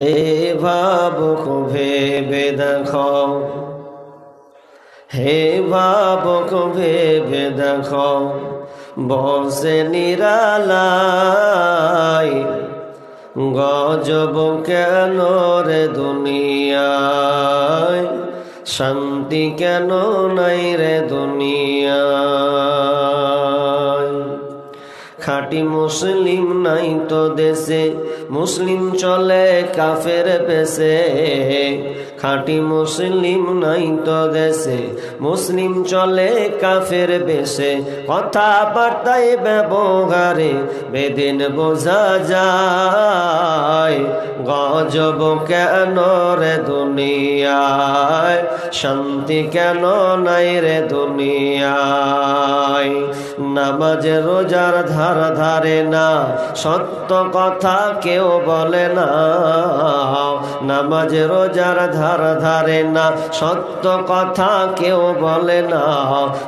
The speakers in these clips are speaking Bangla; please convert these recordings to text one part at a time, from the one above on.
এ ভাবুক ভেবে দেখো। হে ভাবুক ভেবে দেখো, বসে নিরালাই গজব কেন রে দুনিয়ায়? শান্তি কেন নাই রে দুনিয়ায়? খাঁটি মুসলিম নাই তো দেশে মুসলিম চলে কাফের পেশে খাঁটি মুসলিম নাই তো দেশে মুসলিম চলে কাফের বেশে। কথাবার্তায় ব্যবহারে বেদিন বোঝা যায়। গজব কেন রে দুনিয়ায়? শান্তি কেন নাই রে দুনিয়ায়? নামাজ, রোজার ধার ধারে না। সত্য কথা কেউ বলে না। নামাজ, রোজার ধার ধারে না, সত্য কথা কেউ বলে না।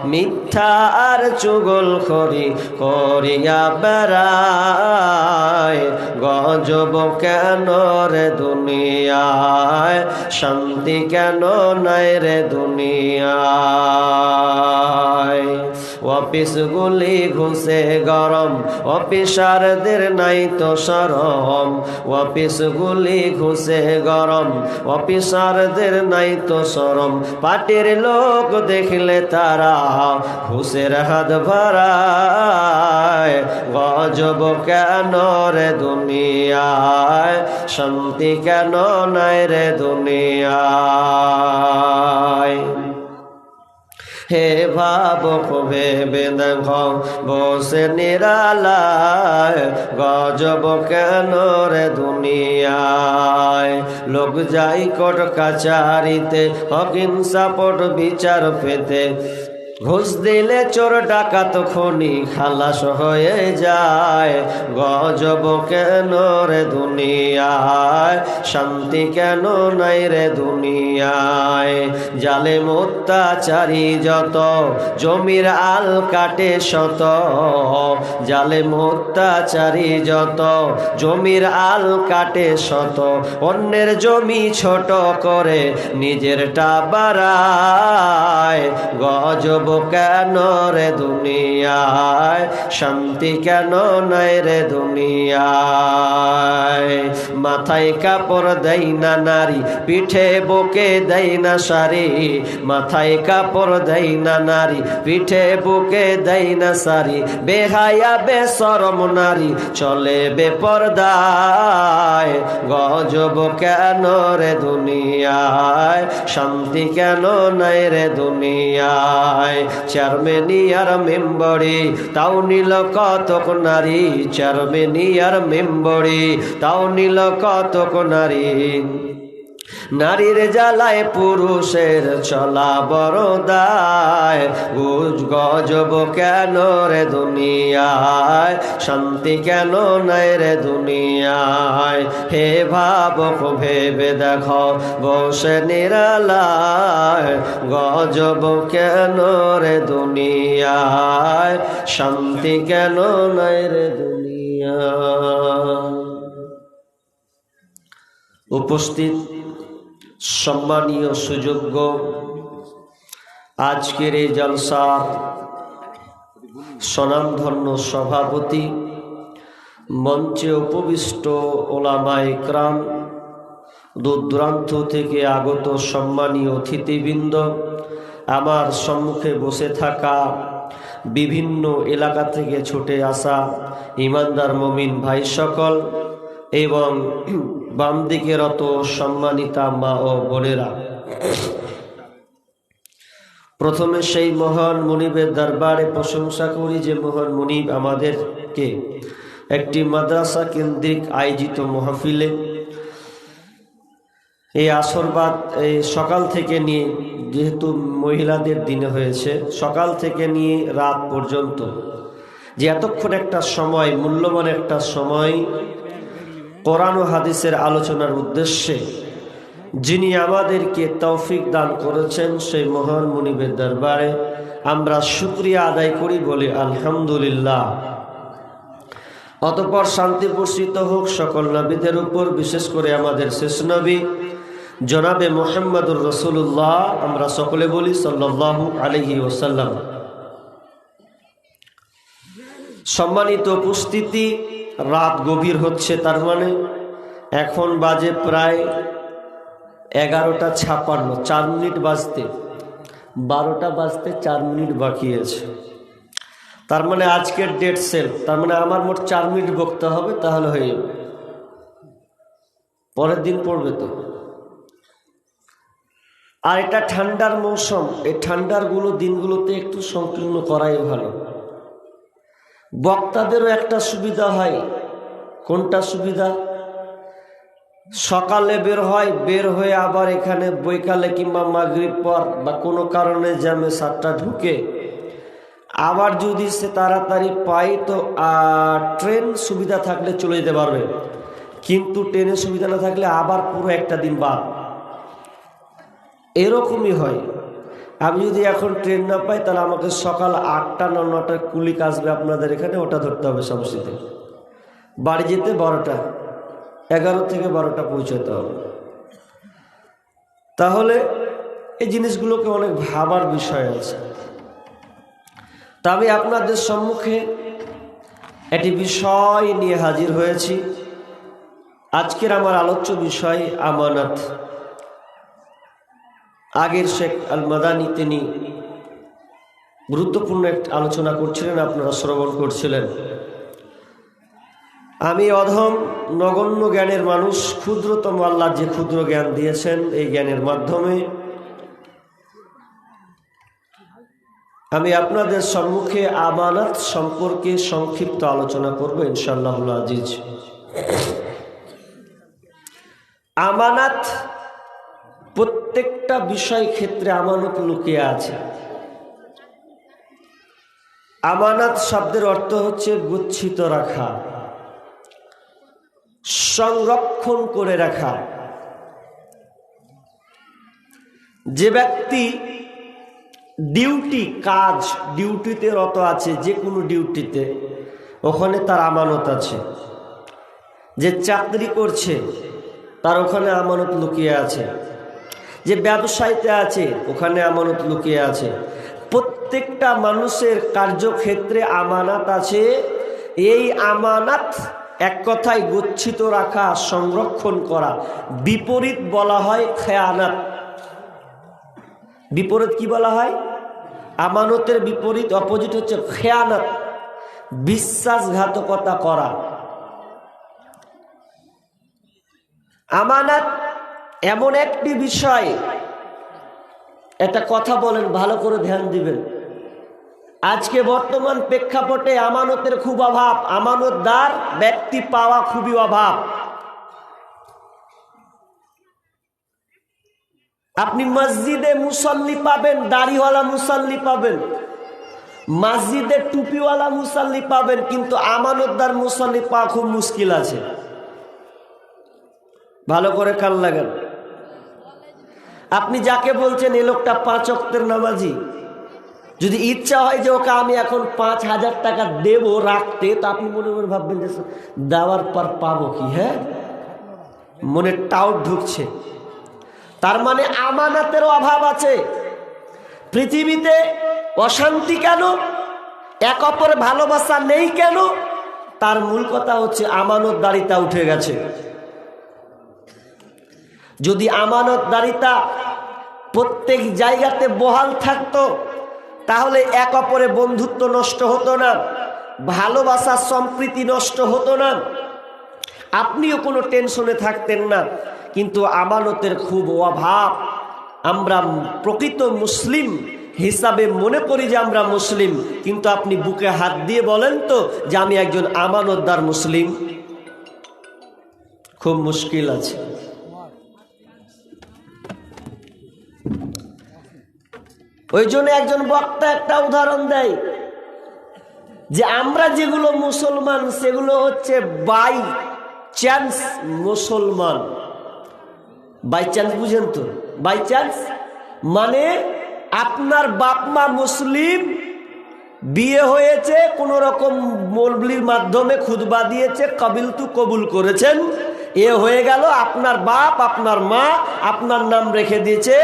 মিথ্যা আর চুগল করি করিয়া বেড়ায়, গজব কেন রে দুনিয়ায়? শান্তি কেন নাই রে দুনিয়ায়? অফিস গুলি ঘুষে গরম, অফিসারদের নাই তো সরম। অফিস গুলি ঘুষে গরম, অফিসারদের নাই তো সরম। পাটির লোক দেখলে তারা ঘুষের হাত ভরায়। গজব কেন রে দুনিয়ায়? শান্তি কেন নাই রে দুনিয়ায়? হে ভাবক ভেবে দেখো বসে নিরালায়, গজব কেন রে দুনিয়ায়? লোক যাই কট কাচারিতে হকিন সাপোর্ট বিচার পেতে ঘুষ দিলে চোর ডাকাত খনি খালাস হয়ে যায়। গজব কেন রে দুনিয়ায়? শান্তি কেন নাই রে দুনিয়ায়? জালে অত্যাচারী যত, জমির আল কাটে শত। জালে অত্যাচারী যত, জমির আল কাটে শত। অন্যের জমি ছোট করে নিজেরটা বাড়ায়। গজব কেন রে দুনিয়ায়? শান্তি কেন নাই রে দুনিয়ায়? মাথায় কাপড় দেয় না নারী, পিঠে বুকে দেয় না শাড়ি। মাথায় কাপড় দেয় না নারী, পিঠে বুকে দেয় না শাড়ি। বেহায়া, বেসরম নারী চলে বেপরদায়। গজব কেন রে দুনিয়ায়? শান্তি কেন নাই রে দুনিয়ায়? চেয়ারম্যানিয়ার মেম্বরে তাও নিল কতক নারী চারমেনিয়ার মেম্বরে তাও নিল কতক নারী। নারীর জ্বালায় পুরুষের চলা বড় দায়। গুজ গজব কেন রে দুনিয়ায়? শান্তি কেন নাই রে দুনিয়ায়? হে ভাবক, ভেবে দেখো, বসে নিরালায়। গজব কেন রে দুনিয়ায়? শান্তি কেন নাই রে দুনিয়ায়? উপস্থিত সম্মানীয় সুযোগ্য আজকের এই জলসার স্বনামধন্য সভাপতি, মঞ্চে উপবিষ্ট ওলামা ইকরাম দূর দূরান্ত থেকে আগত সম্মানীয় অতিথিবৃন্দ, আমার সম্মুখে বসে থাকা বিভিন্ন এলাকা থেকে ছুটে আসা ইমানদার মমিন ভাই সকল এবং বাম দিকে রত সম্মানিতা মা ও বোনেরা। প্রথমে সেই মহান মনিবের দরবারে প্রশংসা করি যে মহান মনিব আমাদেরকে একটি মাদ্রাসা কেন্দ্রিক আয়োজিত মহফিলে এই আসরবাদ এই সকাল থেকে নিয়ে যেহেতু মহিলাদের দিনে হয়েছে, সকাল থেকে নিয়ে রাত পর্যন্ত যে এতক্ষণ একটা সময়, মূল্যবান একটা সময় কোরআন ও হাদিসের আলোচনার উদ্দেশ্যে যিনি আমাদেরকে তৌফিক দান করেছেন, সেই মহান মুনিবের দরবারে আমরা শুক্রিয়া আদায় করি বলি আলহামদুলিল্লাহ। অতপর শান্তি বর্ষিত হোক সকল নবীদের উপর, বিশেষ করে আমাদের শেষ নবী, জনাবে মোহাম্মদুর রসুল্লাহ আমরা সকলে বলি সাল্লাহু আলহি ওসাল্লাম সম্মানিত উপস্থিতি রাত গভীর হচ্ছে, তার মানে এখন বাজে প্রায় এগারোটা ছাপান্ন চার মিনিট বাজতে, বারোটা বাজতে চার মিনিট বাকি আছে। তার মানে আজকের ডেট সেল তার মানে আমার মোট চার মিনিট বকতে হবে, তাহলে হয়ে যাবে। পরের দিন পড়বে তো। আর এটা ঠান্ডার মৌসুম, এই ঠান্ডারগুলো দিনগুলোতে একটু সংকীর্ণ করাই ভালো। বক্তাদেরও একটা সুবিধা হয়। কোনটা সুবিধা? সকালে বের হয়, বের হয়ে আবার এখানে বৈকালে কিংবা মাগরিব পর বা কোনো কারণে জ্যামে সাতটা ঢুকে। আবার যদি সে তাড়াতাড়ি পায় তো ট্রেন সুবিধা থাকলে চলে যেতে পারবে। কিন্তু ট্রেনের সুবিধা না থাকলে আবার পুরো একটা দিন বাদ। এরকমই হয়। আমি যদি এখন ট্রেন না পাই, তাহলে আমাকে সকাল আটটা না নটায় কুলিক আসবে আপনাদের এখানে, ওটা ধরতে হবে সমস্যাতে। বাড়ি যেতে বারোটা, এগারো থেকে বারোটা পৌঁছাতে হবে। তাহলে এই জিনিসগুলোকে অনেক ভাবার বিষয় আছে। তা আমি আপনাদের সম্মুখে একটি বিষয় নিয়ে হাজির হয়েছি। আজকের আমার আলোচ্য বিষয় আমানত। আগের শেখ আল মাদানি তিনি গুরুত্বপূর্ণ একটা আলোচনা করছিলেন, আপনারা শ্রবণ করছিলেন। আমি অধম নগণ্য জ্ঞানের মানুষ, ক্ষুদ্রতম আল্লাহ যে ক্ষুদ্র জ্ঞান দিয়েছেন এই জ্ঞানের মাধ্যমে। আমি আপনাদের সম্মুখে আমানত সম্পর্কে সংক্ষিপ্ত আলোচনা করব ইনশাল্লাহ আজিজ। আমানাত প্রত্যেকটা বিষয় ক্ষেত্রে আমানত লুকিয়ে আছে। আমানাত শব্দের অর্থ হচ্ছে গুচ্ছিত রাখা, সংরক্ষণ করে রাখা। যে ব্যক্তি ডিউটি, কাজ, ডিউটিতে রত আছে, যে কোনো ডিউটিতে, ওখানে তার আমানত আছে। যে চাকরি করছে, তার ওখানে আমানত লুকিয়ে আছে। যে ব্যবসায়ীতে আছে, ওখানে আমানত লুকিয়ে আছে। প্রত্যেকটা মানুষের কার্যক্ষেত্রে আমানাত আছে। এই আমানাত এক কথায় গচ্ছিত রাখা, সংরক্ষণ করা। বিপরীত বলা হয় খেয়ানাত। বিপরীত কি বলা হয়? আমানতের বিপরীত অপোজিট হচ্ছে খেয়ানত। বিশ্বাসঘাতকতা করা। আমানত এমন একটি বিষয়, একটা কথা বলেন, ভালো করে ধ্যান দিবেন। আজকে বর্তমান প্রেক্ষাপটে আমানতের খুব অভাব, আমানতদার ব্যক্তি পাওয়া খুবই অভাব। আপনি মসজিদে মুসল্লি পাবেন, দাড়িওয়ালা মুসল্লি পাবেন, মসজিদে টুপিওয়ালা মুসল্লি পাবেন, কিন্তু আমানতদার মুসল্লি পাওয়া খুব মুশকিল আছে। ভালো করে কান লাগান। আপনি যাকে বলছেন এ লোকটা পাঁচ অক্তের নামাজি, যদি ইচ্ছা হয় যে ওকে আমি এখন পাঁচ হাজার টাকা দেব রাখতে, তো আপনি মনে মনে ভাববেন যে দেওয়ার পর পাবো কি হ্যাঁ? মনে টাউট ঢুকছে। তার মানে আমানাতের অভাব আছে। পৃথিবীতে অশান্তি কেন? এক অপরে ভালোবাসা নেই কেন? তার মূল কথা হচ্ছে আমানতদারিতা উঠে গেছে। যদি আমানতদারিতা প্রত্যেক জায়গাতে বহাল থাকতো, তাহলে এক অপরে বন্ধুত্ব নষ্ট হতো না, ভালোবাসা সম্প্রীতি নষ্ট হতো না। আপনিও কোনো টেনশনে থাকতেন না, কিন্তু আমানতের খুব অভাব। আমরা প্রকৃত মুসলিম হিসাবে মনে করি যে আমরা মুসলিম, কিন্তু আপনি বুকে হাত দিয়ে বলেন তো যে আমি একজন আমানতদার মুসলিম। খুব মুশকিল আছে। ওই জন্য একজন বক্তা একটা উদাহরণ দেয় যে আমরা যেগুলো মুসলমান, সেগুলো হচ্ছে বাই চান্স মুসলমান। বাই চান্স বুঝেন তো? বাই চান্স মানে আপনার বাপ মা মুসলিম, বিয়ে হয়েছে, কোন রকম মৌলবলির মাধ্যমে খুদবা দিয়েছে কবিল তু কবুল করেছেন, এ হয়ে গেল, আপনার বাপ, আপনার মা, আপনার নাম রেখে দিয়েছে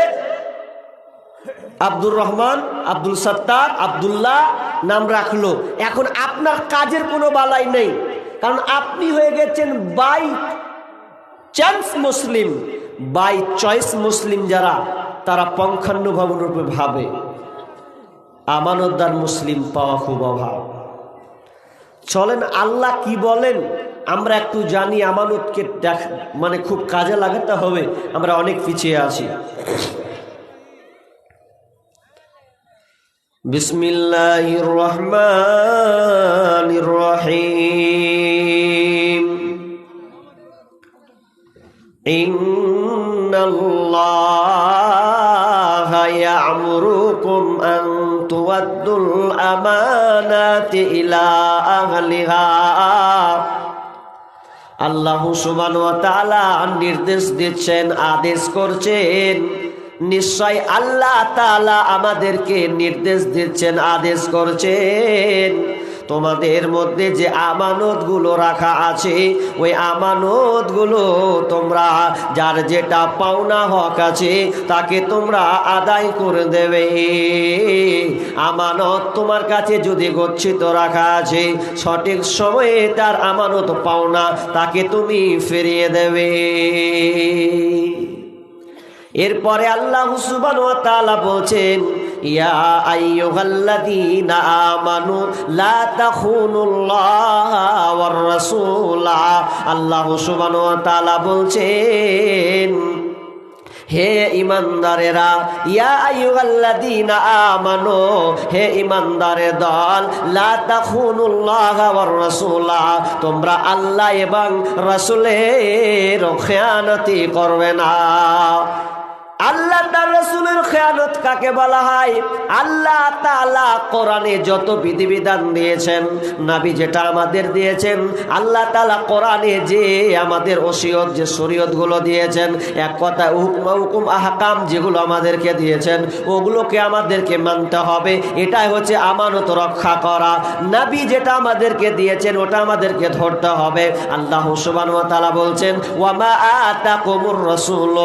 আব্দুর রহমান, আব্দুল সত্তার, আব্দুল্লাহ নাম রাখল। এখন আপনার কাজের কোনো বালাই নেই। কারণ আপনি হয়ে গেছেন বাই চান্স মুসলিম, বাই চয়েস মুসলিম যারা, তারা পঙ্খানুভবরূপে ভাবে। আমানতদার মুসলিম পাওয়া খুব অভাব। চলেন আল্লাহ কি বলেন? আমরা একটু জানি আমানতকে দেখ মানে খুব কাজে লাগাতে হবে। আমরা অনেক পিছিয়ে আছি। বিসমিল্লাহির রহমানির রহিম إن الله يأمركم أن تودوا الأمانات إلى أهلها আল্লাহ সুবান নির্দেশ দিচ্ছেন আদেশ করছেন নিশ্চয় আল্লাহ তাআলা আমাদেরকে নির্দেশ দিচ্ছেন, আদেশ করছেন। তোমাদের মধ্যে যে আমানতগুলো রাখা আছে, ওই আমানতগুলো তোমরা, যার যেটা পাওনা হক আছে, তাকে তোমরা আদায় করে দেবে। আমানত তোমার কাছে যদি গচ্ছিত রাখা আছে, সঠিক সময়ে তার আমানত পাওনা তাকে তুমি ফিরিয়ে দেবে। এরপরে আল্লাহ সুবহান ওয়া বলছেন, ইয়া আমানু আল্লাহ বলছেন, হে ইমানদারেরা ইয়া আইয়ুহাল্লাযীনা আমানু, হে ইমানদারের দল, লা তাখুনুল্লাহ তোমরা আল্লাহ এবং রাসূলের খেয়ানতি করবে না। আল্লাহ রসুলের খেয়ানত কাকে বলা হয়? আল্লাহ কোরআনে যত দিয়েছেন যেটা আমাদের দিয়েছেন, আল্লাহ কোরআনে যে আমাদের ওসিয়ত, যে দিয়েছেন, এক হুকুম যেগুলো আমাদেরকে দিয়েছেন, ওগুলোকে আমাদেরকে মানতে হবে। এটাই হচ্ছে আমানত রক্ষা করা। নাবি যেটা আমাদেরকে দিয়েছেন, ওটা আমাদেরকে ধরতে হবে। আল্লাহ তাআলা বলছেন ওয়ামা আতাকুমুর রাসূল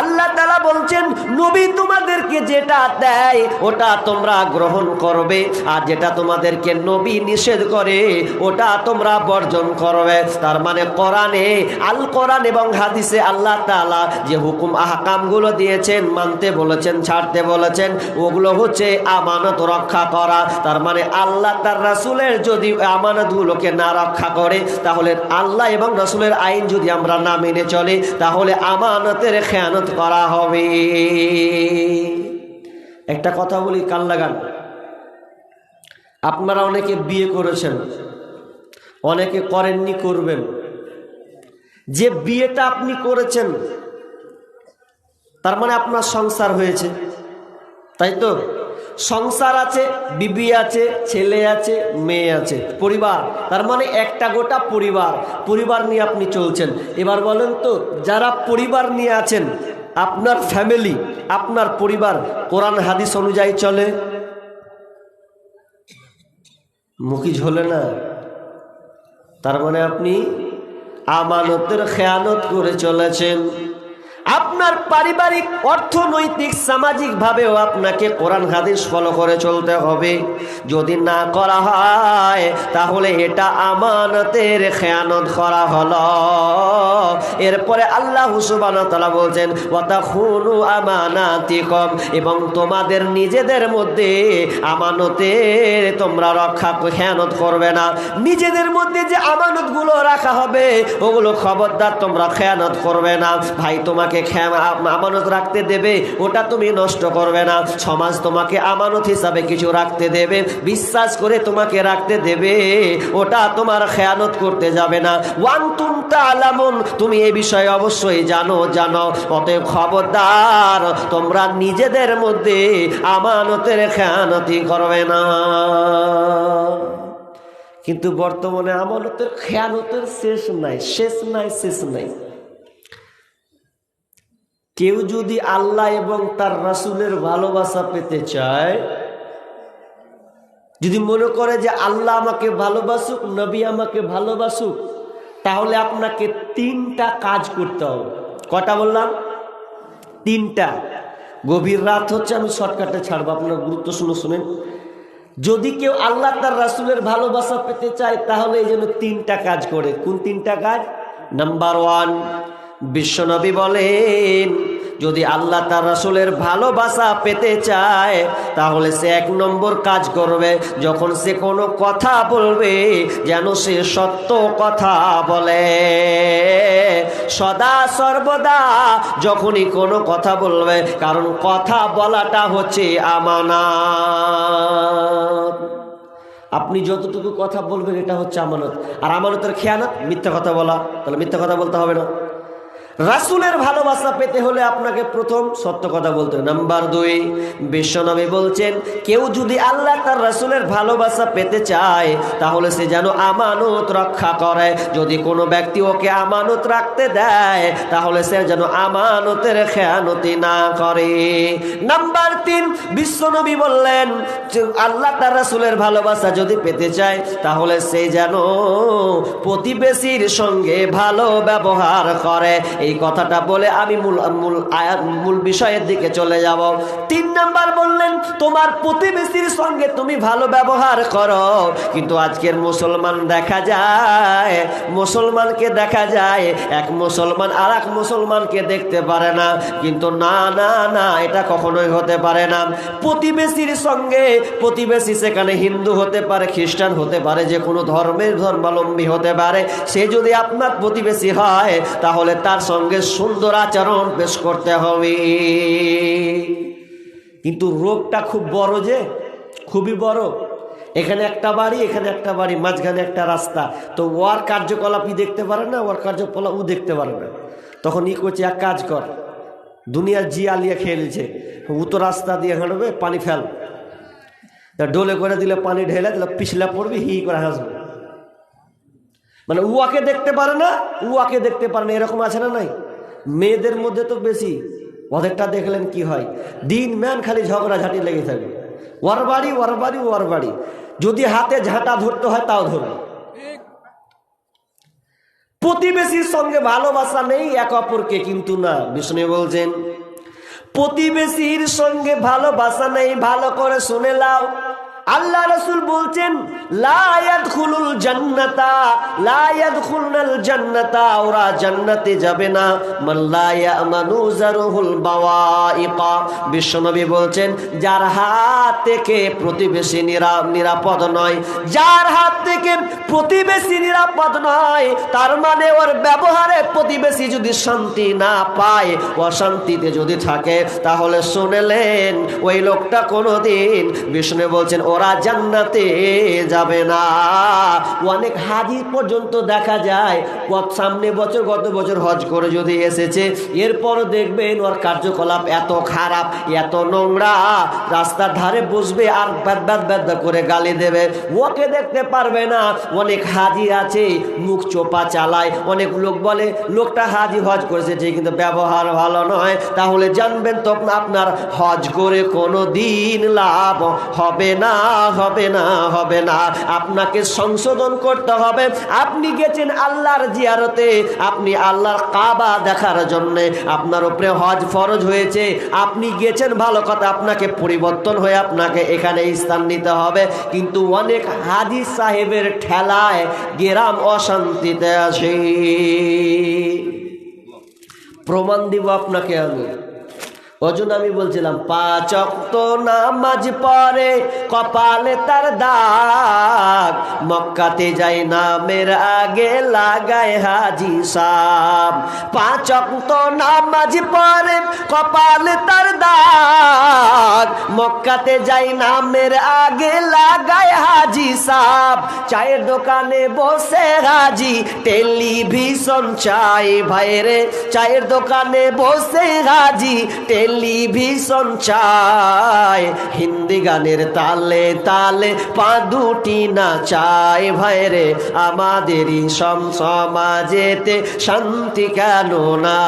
আল্লাহ বলছেন, নবী তোমাদেরকে যেটা দেয়, ওটা তোমরা গ্রহণ করবে। আর যেটা তোমাদেরকে নবী নিষেধ করে, ওটা তোমরা বর্জন করবে। তার মানে কোরআনে, আল কোরআন এবং হাদিসে আল্লাহ তাআলা যে হুকুম, আহকামগুলো দিয়েছেন, মানতে বলেছেন, ছাড়তে বলেছেন, ওগুলো হচ্ছে আমানত রক্ষা করা। তার মানে আল্লাহ তার রাসূলের যদি আমানতগুলোকে না রক্ষা করে, তাহলে আল্লাহ এবং রাসূলের আইন যদি আমরা না মেনে চলে, তাহলে আমানতের খেয়ানত করা হবে। একটা কথা বলি, কান লাগান। আপনারা অনেকে বিয়ে করেছেন, অনেকে করেননি, করবেন। যে বিয়েটা আপনি করেছেন, তার মানে আপনার সংসার হয়েছে, তাই তো? সংসার আছে, বিবি আছে, ছেলে আছে, মেয়ে আছে। পরিবার। তার মানে একটা গোটা পরিবার। পরিবার নিয়ে আপনি চলছেন। এবার বলেন তো, যারা পরিবার নিয়ে আছেন, আপনার ফ্যামিলি, আপনার পরিবার, কোরআন, হাদিস অনুযায়ী চলে? মুখী ঝোলে না? তার মানে আপনি আমানতের খেয়ানত করে চলেছেন। আপনার পারিবারিক, অর্থনৈতিক সামাজিক ভাবেও আপনাকে কোরআন, হাদিস ফলো করে চলতে হবে। যদি না করা হয়, তাহলে এটা আমানতের খেয়ানত করা হলো। এরপরে আল্লাহ তাআলা বলছেন, ওয়াতাখুনু আমানাতিকুম এবং তোমাদের নিজেদের মধ্যে আমানতের তোমরা রক্ষা, খেয়ানত করবে না। নিজেদের মধ্যে যে আমানতগুলো রাখা হবে, ওগুলো খবরদার তোমরা খেয়ানত করবে না। ভাই তোমাকে আমানত রাখতে দেবে, ওটা তুমি নষ্ট করবে না। সমাজ তোমাকে আমানত হিসাবে কিছু রাখতে দেবে, বিশ্বাস করে তোমাকে রাখতে দেবে, ওটা তোমার খেয়ানত করতে যাবে না। ওয়ান তুমতা আলামুন তুমি এই বিষয়ে অবশ্যই জানো জানো। অতএব খবরদার, তোমরা নিজেদের মধ্যে আমানতের খেয়ানতি করবে না। কিন্তু বর্তমানে আমানতের খেয়ানতের শেষ নাই শেষ নাই শেষ নাই। কেউ যদি আল্লাহ এবং তার রাসূলের ভালোবাসা পেতে চায়, যদি মনে করে যে আল্লাহ আমাকে ভালোবাসুক, নবী আমাকে ভালোবাসুক, তাহলে আপনাকে তিনটা কাজ করতে হবে। কটা বললাম? তিনটা। গভীর রাত হচ্ছে, আমি শর্টকাটে ছাড়বো, আপনার গুরুত্ব শুনে শুনেন। যদি কেউ আল্লাহ তার রাসূলের ভালোবাসা পেতে চায়, তাহলে এই জন্য তিনটা কাজ করে। কোন তিনটা কাজ? নাম্বার ওয়ান বিশ্বনবী বলেন যদি আল্লাহ তার রাসূলের ভালোবাসা পেতে চায়, তাহলে সে এক নম্বর কাজ করবে, যখন সে কোনো কথা বলবে, যেন সে সত্য কথা বলে। সদা সর্বদা যখনই কোনো কথা বলবে, কারণ কথা বলাটা হচ্ছে আমানত। আপনি যতটুকু কথা বলবেন, এটা হচ্ছে আমানত। আর আমানতের খেয়ানত মিথ্যা কথা বলা, তাহলে মিথ্যা কথা বলতে হবে না। রাসুলের ভালোবাসা পেতে হলে আপনাকে প্রথম সত্য কথা বলতে নাম্বার দুই, বিশ্বনবী বলছেন, কেউ যদি আল্লাহ তার রাসুলের ভালোবাসা পেতে চায়, তাহলে সে যেন আমানত রক্ষা করে। যদি কোনো ব্যক্তি ওকে আমানত রাখতে দেয়, তাহলে সে যেন আমানতের খেয়ানতি না করে। নাম্বার তিন, বিশ্বনবী বললেন আল্লাহ তার রাসুলের ভালোবাসা যদি পেতে চায়, তাহলে সে যেন প্রতিবেশীর সঙ্গে ভালো ব্যবহার করে। এই কথাটা বলে আমি মূল মূল আয়াত মূল বিষয়ের দিকে চলে যাব। তিন নাম্বার বললেন, তোমার প্রতিবেশীর সঙ্গে তুমি ভালো ব্যবহার করো। কিন্তু আজকের মুসলমান দেখা যায়, মুসলমানকে দেখা যায়, এক মুসলমান আর এক মুসলমানকে দেখতে পারে না। কিন্তু না না না, এটা কখনোই হতে পারে না। প্রতিবেশীর সঙ্গে, প্রতিবেশী সেখানে হিন্দু হতে পারে, খ্রিস্টান হতে পারে, যে কোনো ধর্মের ধর্মাবলম্বী হতে পারে। সে যদি আপনার প্রতিবেশী হয়, তাহলে তার সঙ্গে সুন্দর আচরণ পেশ করতে হবে। কিন্তু রোগটা খুব বড় যে, খুবই বড়। এখানে একটা বাড়ি, এখানে একটা বাড়ি, মাঝখানে একটা রাস্তা। তো ওর কার্যকলাপই দেখতে পারে না? ওর কার্যকলাপ ও দেখতে পারে না। তখন ই করছে, এক কাজ কর। দুনিয়ার জিয়ালিয়া খেলছে। ও তো রাস্তা দিয়ে হাঁটবে, পানি ফেল। ডোলে করে দিলে পানি ঢেলে তাহলে পিছলা পড়বে, হি করে হাসবে। মানে উয়াকে দেখতে পারে না উয়াকে দেখতে পারে না, এরকম আছে না নাই? মেয়েদের মধ্যে তো বেশি। ওদেরটা দেখলেন কি হয়? দিন ম্যান খালি ঝগড়াঝাটি লেগে থাকবে ওর বাড়ি ওর বাড়ি ওর বাড়ি। যদি হাতে ঝাঁটা ধরতে হয়, তাও ধরবে। প্রতিবেশীর সঙ্গে ভালোবাসা নেই, এক অপরকে কিন্তু না। বিষ্ণু বলছেন, প্রতিবেশীর সঙ্গে ভালোবাসা নেই, ভালো করে শুনে লাও। আল্লাহ রসুল বলছেন জান্নাতা ওরা জান্নাতে যাবে না। বিশ্বনবী বলছেন, যার হাত থেকে প্রতিবেশী নিরা, নিরাপদ নয়। যার হাত থেকে প্রতিবেশী নিরাপদ নয়, তার মানে ওর ব্যবহারে প্রতিবেশী যদি শান্তি না পায়, অশান্তিতে যদি থাকে, তাহলে শুনেলেন, ওই লোকটা কোনোদিন বিষ্ণু বলছেন, ওরা জান্নাতে যাবে না। অনেক হাজি পর্যন্ত দেখা যায়, কত সামনে বছর, গত বছর হজ করে যদি এসেছে, এরপর দেখবেন ওর কার্যকলাপ এত খারাপ, এত নোংরা, রাস্তার ধারে বসবে আর ব্যাদ ব্যাদ ব্যাদ করে গালি দেবে। ওকে দেখতে পারবে না। অনেক হাজি আছে, মুখ চোপা চালায়। অনেক লোক বলে, লোকটা হাজি হজ করেছে যে কিন্তু ব্যবহার ভালো নয়। তাহলে জানবেন তখন আপনার হজ করে কোনো দিন লাভ হবে না। হবে না হবে না। আপনাকে সংশোধন করতে হবে। আপনি গেছেন আল্লাহর জিয়ারতে। আপনি আল্লাহর কাবা দেখার জন্য। আপনার উপরে হজ ফরজ হয়েছে। আপনি গেছেন ভালো কথা, আপনাকে পরিবর্তন হয়ে আপনাকে এখানে স্থান নিতে হবে। কিন্তু অনেক হাজি সাহেবের ঠেলায় গেরাম অশান্তিতে আছে। প্রমাণ দিব আপনাকে আমি। ওজন আমি বলছিলাম, পাঁচ অক্ত নামাজ পরে কপালে তার দাগ। মক্কাতে যাই নামের আগে লাগায় হাজি সাহ পাঁচ অক্ত নামাজ পরে কপালে তার দাগ। মক্কাতে যাই নামের আগে লাগায় হাজি সাহ চায়ের দোকানে বসে হাজি, টেলিভিশন চাই ভাইরে। চায়ের দোকানে বসে হাজি, টেলি টেলিভিশন চায়। হিন্দি গানের তালে তালে পা দুটি না চায়। ভাইরে আমাদেরই সম সমাজেতে শান্তি কেন না,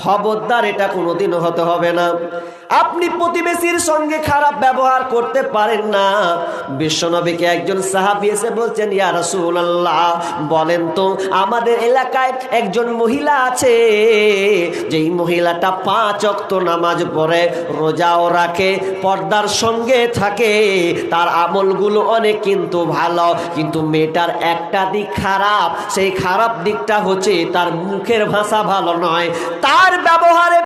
খবরদার এটা কোনোদিনও হতে হবে না। আপনি প্রতিবেশীর সঙ্গে খারাপ ব্যবহার করতে পারেন না। বিশ্বনবীকে একজন সাহাবি এসে বলছেন, ইয়া রাসূলুল্লাহ, বলেন তো, আমাদের এলাকায় একজন মহিলা আছে, যেই মহিলাটা পাঁচ অক্ত নামাজ পড়ে, রোজাও রাখে, পর্দার সঙ্গে থাকে, তার আমলগুলো অনেক কিন্তু ভালো, কিন্তু মেয়েটার একটা দিক খারাপ, সেই খারাপ দিকটা হচ্ছে তার মুখের ভাষা ভালো নয়। তার ব্যবহারে